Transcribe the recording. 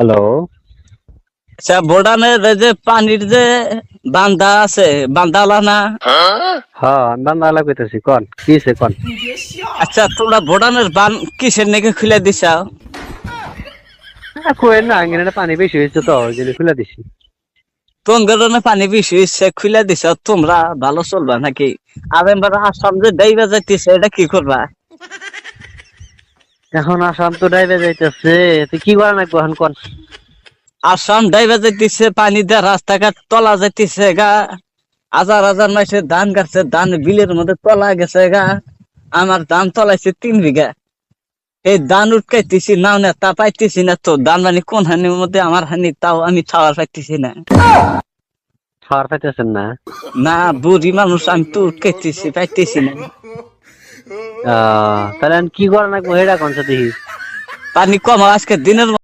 Hello আচ্ছা বোর্ডানের যে পানির যে বান্ধা আছে বান্ধালা না? হ্যাঁ আমি বান্দালা কইতেছি কন? কি হইছে কন? আচ্ছা তোমরা বোর্ডানের বান কিসের নাকি খুলে দিছাও আ, কইেন না আঙ্গিনাটা পানি বেশি হয়েছে তো ওই জন্য খুলে দিছি। তোমরা পানি বেশি হচ্ছে খুলে দিছ? তোমরা ভালো চলবা নাকি? আর এবার আসাম যে ডাইবা যাইতেছে এটা কি করবা? এখন আসাম তো ডাইবে যাইতেছে তুই কি করা নাকবো এখন কন? আসাম ডাইবা যাইতেছে পানি দিয়ে রাস্তাঘাট তলা যাইতেছে গা। হাজার হাজার মাসে ধান কাটছে ধান বিলের মধ্যে তলা গেছে গা। আমার ধান তলাইছে তিন বিঘা। এই ধান উঠকাইতেছি নাও না তা পাইতেছি না তো। ধান মানে কোন হানির মধ্যে আমার হানি তাও আমি ছাওয়ার পাইতেছি না। ছাওয়ার পাইতেছেন না? না বুড়ি মানুষ আমি তো উঠকাইতেছি পাইতেছি না। তাহলে কি করা নাকবো? হেডা কোন দেখি পানি কম আজকে দিনের